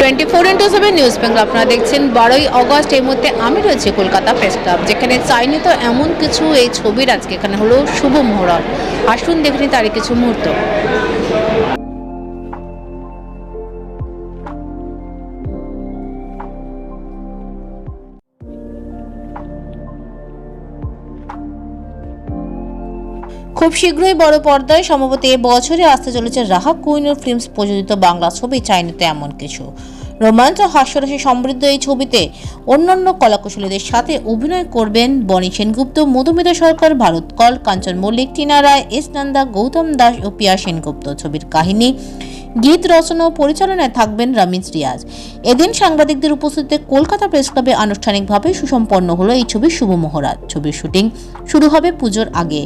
Twenty four into seven news Bengal আপনারা দেখছেন। বারোই অগস্ট এই মুহূর্তে আমি রয়েছি কলকাতা প্রেস ক্লাব যেখানে চাইনি তো এমন কিছু এই ছবির আজকে। এখানে হলো শুভ মুহূর্ত। আসুন দেখে তার কিছু মুহূর্ত। খুব শীঘ্রই বড় পর্দায় সম্ভবত এ বছরে আসতে চলেছে রাহা কুইনুর ফিল্মস প্রযোজিত বাংলা ছবি চাইনিতে এমন কিছু। রোমাঞ্চ হাস্যরসে সমৃদ্ধ এই ছবিতে অন্যান্য কলাকুশলীদের সাথে অভিনয় করবেন বনি সেনগুপ্ত, মধুমিতা সরকার, ভারত কল, কাঞ্চন মল্লিক, টিনা রায়, এস নন্দা, গৌতম দাস ও পিয়া সেনগুপ্ত ছবির কাহিনী। গীত, রচনা ও পরিচালনায় থাকবেন রমিজ রিয়াজ। এদিন সাংবাদিকদের উপস্থিতিতে কলকাতা প্রেস ক্লাবে আনুষ্ঠানিকভাবে সুসম্পন্ন হলো এই ছবির শুভ মহড়াত ছবির শুটিং শুরু হবে পুজোর আগে।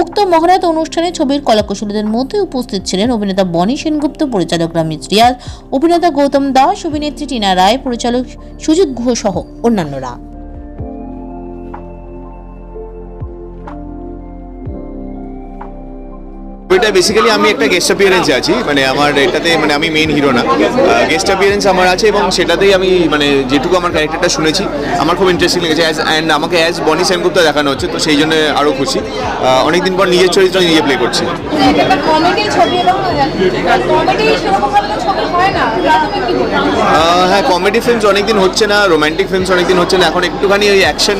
উক্ত মহড়াত অনুষ্ঠানে ছবির কলাকুশলীদের মধ্যে উপস্থিত ছিলেন অভিনেতা বনি সেনগুপ্ত, পরিচালক রমিজ রিয়াজ, অভিনেতা গৌতম দাস, অভিনেত্রী টিনা রায়, পরিচালক সুজিত গুহ সহ অন্যান্যরা। এটা বেসিক্যালি আমি একটা গেস্ট অ্যাপিয়ারেন্সে আছি। মানে আমার এটাতে মানে আমি মেন হিরো না। গেস্ট অ্যাপিয়ারেন্স আমার আছে এবং সেটাতেই আমি মানে যেটুকু আমার ক্যারেক্টারটা শুনেছি, আমার খুব ইন্টারেস্টিং লেগেছে। অ্যাজ অ্যান্ড আমাকে অ্যাজ বনি সেনগুপ্তা দেখানো হচ্ছে, তো সেই জন্য আরও খুশি। অনেকদিন পর নিজের চরিত্র নিজে প্লে করছি কমেডি ছবি এবং কমেডি সেরকম ছবি হয় কমেডি ফিল্মস অনেকদিন হচ্ছে না রোমান্টিক ফিল্মস অনেকদিন হচ্ছে না। এখন একটুখানি ওই অ্যাকশন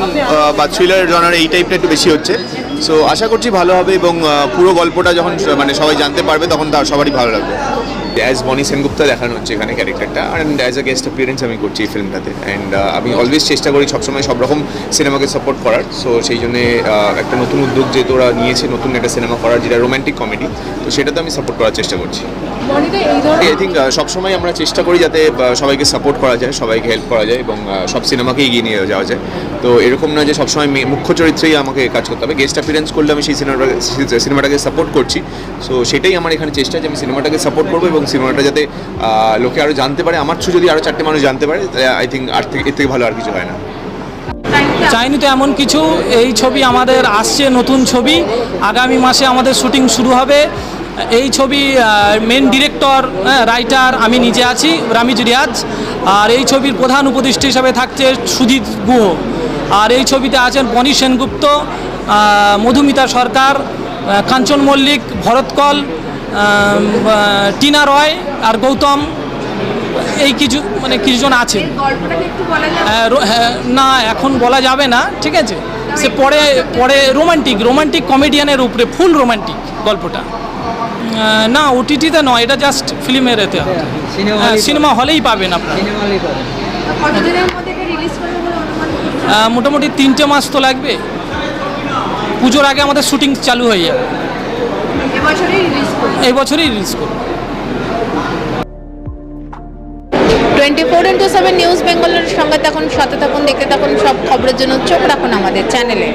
বা থ্রিলার জনার এই টাইপটা একটু বেশি হচ্ছে। সো আশা করছি ভালো হবে এবং পুরো গল্পটা যখন মানে সবাই জানতে পারবে, তখন তার সবারই ভালো লাগবে। অ্যাজ বনি সেনগুপ্তা দেখানো হচ্ছে এখানে ক্যারেক্টারটা। And as a guest appearance আমি করছি এই ফিল্মটাতে অ্যান্ড আমি অলওয়েজ চেষ্টা করি সবসময় সব রকম সিনেমাকে সাপোর্ট করার। সো সেই জন্যে একটা নতুন উদ্যোগ যেহেতু ওরা নিয়েছে নতুন একটা সিনেমা করার যেটা রোমান্টিক কমেডি তো সেটাতে আমি সাপোর্ট করার চেষ্টা করছি। আই থিঙ্ক সবসময় আমরা চেষ্টা করি যাতে সবাইকে সাপোর্ট করা যায় সবাইকে হেল্প করা যায় এবং সব সিনেমাকে এগিয়ে নিয়ে যাওয়া যায়। তো এরকম না যে সবসময় মুখ্য চরিত্রেই আমাকে কাজ করতে হবে। গেস্ট অ্যাপিয়ারেন্স করলে আমি সেই সিনেমাটা সিনেমাটাকে সাপোর্ট করছি। সো সেটাই আমার এখানে চেষ্টা যে আমি সিনেমাটাকে সাপোর্ট করব এবং সিনেমাটা যাতে লোকে আরও জানতে পারে আমার থ্রু যদি আরও চারটে মানুষ জানতে পারে আই থিঙ্ক আর থেকে এর থেকে ভালো আর কিছু হয় না। চাইনি তো এমন কিছু এই ছবি আমাদের আসছে নতুন ছবি। আগামী মাসে আমাদের শুটিং শুরু হবে। এই ছবি মেন ডিরেক্টর রাইটার আমি নিজে আছি রামিজ রিয়াজ। আর এই ছবির প্রধান উপদেষ্টা হিসাবে থাকছে সুজিত গুহ। আর এই ছবিতে আছেন বনি সেনগুপ্ত মধুমিতা সরকার কাঞ্চন মল্লিক ভরত কল আহ, আহ, টিনা রয় আর গৌতম এই কিছু মানে কিছুজন আছে হ্যাঁ, হ্যাঁ, না এখন বলা যাবে না ঠিক আছে? সে পরে পরে রোমান্টিক রোমান্টিক কমেডিয়ানের উপরে ফুল রোমান্টিক গল্পটা। না ওটিটিতে নয় এটা জাস্ট ফিল্মের এতে। সিনেমা হ্যাঁ, হলেই পাবেন। আপনারা। মোটামুটি তিনটে মাস তো লাগবে। পুজোর আগে আমাদের শুটিং চালু হয়ে যাবে। এই বছরই রিলিজ করব। Twenty four into seven news বেঙ্গলের সঙ্গে থাকুন সাথে থাকুন দেখতে থাকুন সব খবরের জন্য চোখ রাখুন আমাদের চ্যানেলে।